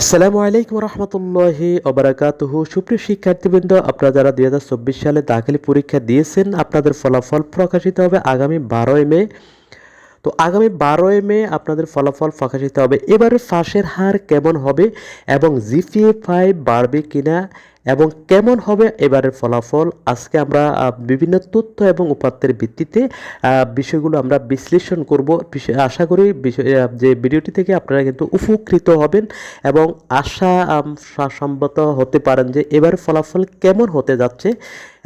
আসসালামু আলাইকুম রহমতুল্লাহি অবরাকাত সুপ্রিয় শিক্ষার্থীবৃন্দ, আপনারা যারা দুই হাজার চব্বিশ সালে দাখিলি পরীক্ষা দিয়েছেন, আপনাদের ফলাফল প্রকাশিত হবে আগামী বারোই মে। তো আগামী বারোই মে আপনাদের ফলাফল প্রকাশিত হবে। এবারে ফাঁসের হার কেমন হবে এবং জিপিএ ফাইভ বাড়বে কিনা এবং কেমন হবে এবারের ফলাফল? আজকে আমরা বিভিন্ন তথ্য এবং উপাত্তের ভিত্তিতে বিষয়গুলো আমরা বিশ্লেষণ করব। আশা করি যে ভিডিওটি থেকে আপনারা কিন্তু উপকৃত হবেন এবং আশা সম্মত হতে পারেন যে এবার ফলাফল কেমন হতে যাচ্ছে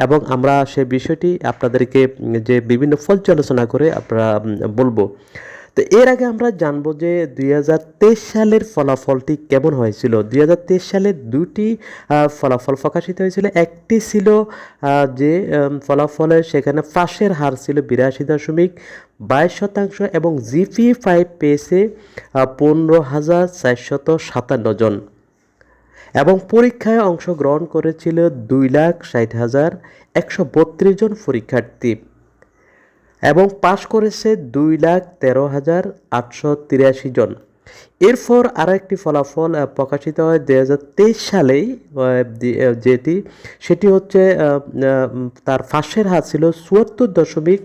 এবং আমরা সে বিষয়টি আপনাদেরকে যে বিভিন্ন পর্যালোচনা করে আপনারা বলব। তো এর আগে আমরা জানব যে দুই হাজার তেইশ সালের ফলাফলটি কেমন হয়েছিল। দুই হাজার তেইশ সালে দুটি ফলাফল প্রকাশিত হয়েছিল। একটি ছিল যে ফলাফলে সেখানে ফাঁসের হার ছিল বিরাশি দশমিক বাইশ শতাংশ এবং জিপি ফাইভ পেয়েছে পনেরো হাজার চারশত সাতান্ন জন। এবং পরীক্ষায় অংশগ্রহণ করেছিল দুই লাখ ষাট হাজার একশো বত্রিশ জন পরীক্ষার্থী। এবং পাশ করেছে দুই লাখ তেরো হাজার আটশো তিরাশি জন। এরপর আরও একটি ফলাফল প্রকাশিত হয় দু হাজার তেইশ সালেই যেটি, সেটি হচ্ছে তার ফাঁসের হার ছিল চুয়াত্তর দশমিক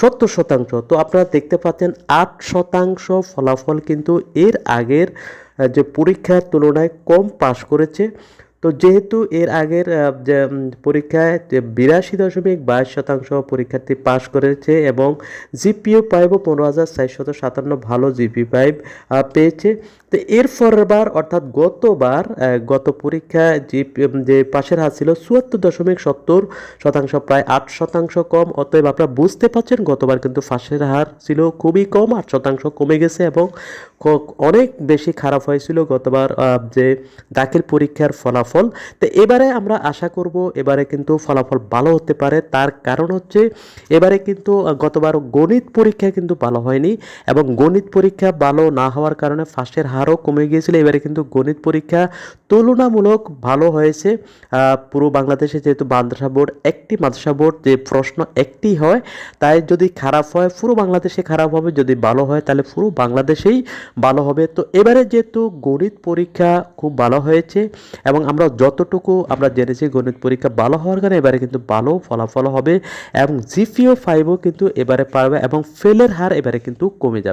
সত্তর শতাংশ। তো আপনারা দেখতে পাচ্ছেন আট শতাংশ ফলাফল কিন্তু এর আগের যে পরীক্ষার তুলনায় কম পাশ করেছে। তো যেহেতু এর আগের পরীক্ষায় বিরাশি দশমিক বাইশ শতাংশ পরীক্ষার্থী পাশ করেছে এবং জিপিও পাইবও পনেরো হাজার চারশত সাতান্ন ভালো জিপি পাইব পেয়েছে, তো এর পরের বার, অর্থাৎ গতবার গত পরীক্ষায় যে পাশের হার ছিল চুয়াত্তর দশমিক সত্তর শতাংশ, প্রায় আট শতাংশ কম, অতএব আপনারা বুঝতে পারছেন গতবার কিন্তু ফাঁসের হার ছিল খুবই কম, আট শতাংশ কমে গেছে এবং অনেক বেশি খারাপ হয়েছিল গতবার যে দাখিল পরীক্ষার ফলাফল। তো এবারে আমরা আশা করব এবারে কিন্তু ফলাফল ভালো হতে পারে। তার কারণ হচ্ছে এবারে কিন্তু গতবার গণিত পরীক্ষা কিন্তু ভালো হয়নি এবং গণিত পরীক্ষা ভালো না হওয়ার কারণে ফাঁসের হারও কমে গিয়েছিল। এবারে কিন্তু গণিত পরীক্ষা তুলনামূলক ভালো হয়েছে। পুরো বাংলাদেশে যেহেতু মাদ্রাসা বোর্ড একটি মাদ্রাসা বোর্ড, যে প্রশ্ন একটি হয়, তাই যদি খারাপ হয়, পুরো বাংলাদেশে খারাপ হবে। যদি ভালো হয়, তাহলে পুরো বাংলাদেশেই ভালো হবে। তো এবারে যেহেতু গণিত পরীক্ষা খুব ভালো হয়েছে এবং আমরা যতটুকু আমরা জেনেছি গণিত পরীক্ষা ভালো হওয়ার কারণে এবারে কিন্তু ভালো ফলাফল হবে এবং জিপিও ফাইভও কিন্তু এবারে পারবে এবং ফেলের হার এবারে কিন্তু কমে যাবে।